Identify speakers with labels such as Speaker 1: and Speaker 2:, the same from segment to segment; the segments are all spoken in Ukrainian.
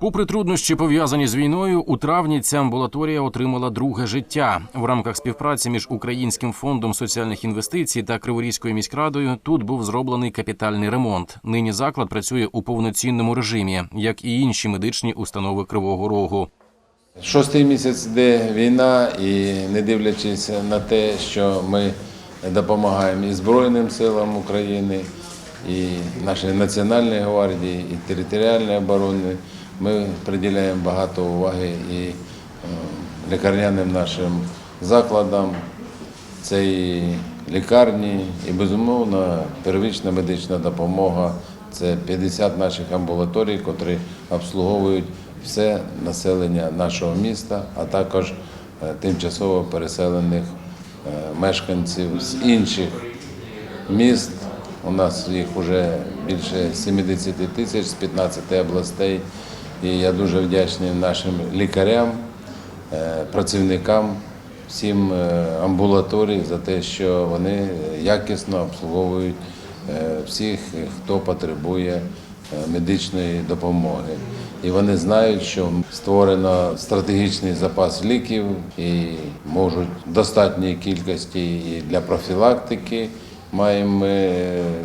Speaker 1: Попри труднощі пов'язані з війною, у травні ця амбулаторія отримала друге життя в рамках співпраці між Українським фондом соціальних інвестицій та Криворізькою міськрадою. Тут був зроблений капітальний ремонт. Нині заклад працює у повноцінному режимі, як і інші медичні установи Кривого Рогу.
Speaker 2: Шостий місяць йде війна, і не дивлячись на те, що ми допомагаємо і Збройним силам України, і нашій Національній гвардії, і територіальній обороні, ми приділяємо багато уваги і е, лікарняним нашим закладам. Це і лікарні, і безумовно первична медична допомога. Це 50 наших амбулаторій, котрі обслуговують все населення нашого міста, а також е, тимчасово переселених е, мешканців з інших міст. У нас їх вже більше 70 тисяч з 15 областей. І я дуже вдячний нашим лікарям, е, працівникам, всім е, амбулаторій за те, що вони якісно обслуговують е, всіх, хто потребує медичної допомоги. І вони знають, що створено стратегічний запас ліків і можуть в достатній кількості і для профілактики маємо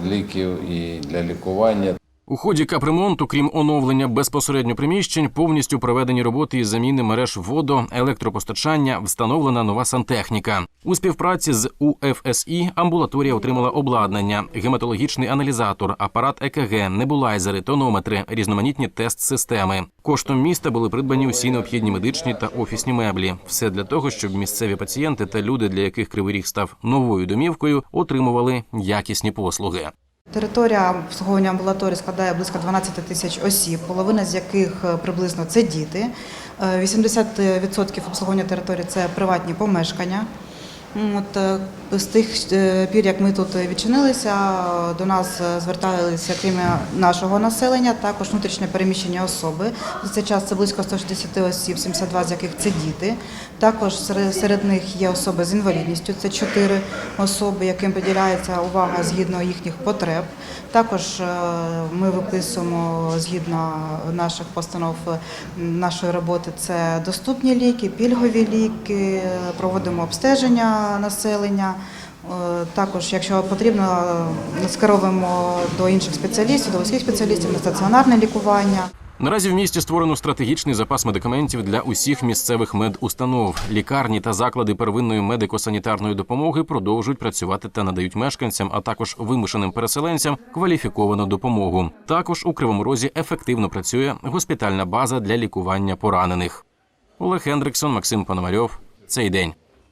Speaker 2: ліків і для лікування.
Speaker 1: У ході капремонту, крім оновлення безпосередньо приміщень, повністю проведені роботи із заміни мереж водо, електропостачання, встановлена нова сантехніка. У співпраці з УФСІ амбулаторія отримала обладнання, гематологічний аналізатор, апарат ЕКГ, небулайзери, тонометри, різноманітні тест-системи. Коштом міста були придбані усі необхідні медичні та офісні меблі. Все для того, щоб місцеві пацієнти та люди, для яких Кривий Ріг став новою домівкою, отримували якісні послуги.
Speaker 3: Територія обслуговування амбулаторії складає близько 12 тисяч осіб, половина з яких е, приблизно це діти. Е, 80% обслуговування території це приватні помешкання. М, От е, з тих е, пір, як ми тут відчинилися, до нас е, зверталися крім нашого населення, також внутрішньо переміщені особи. За цей час це близько 160 осіб, 72 з яких це діти. Також серед, них є особи з інвалідністю. Це 4 особи, яким поділяється увага згідно їхніх потреб. Також ми виписуємо згідно наших постанов нашої роботи. Це доступні ліки, пільгові ліки, проводимо обстеження населення. Е, Також, якщо потрібно, е, скеровуємо до інших спеціалістів, до вузьких спеціалістів на стаціонарне лікування.
Speaker 1: Наразі в місті створено стратегічний запас медикаментів для усіх місцевих медустанов. Лікарні та заклади первинної медико-санітарної допомоги продовжують працювати та надають мешканцям, а також вимушеним переселенцям кваліфіковану допомогу. Також у Кривому Розі ефективно працює госпітальна база для лікування поранених. Олег Хендриксон, Максим Пономарьов. Цей день.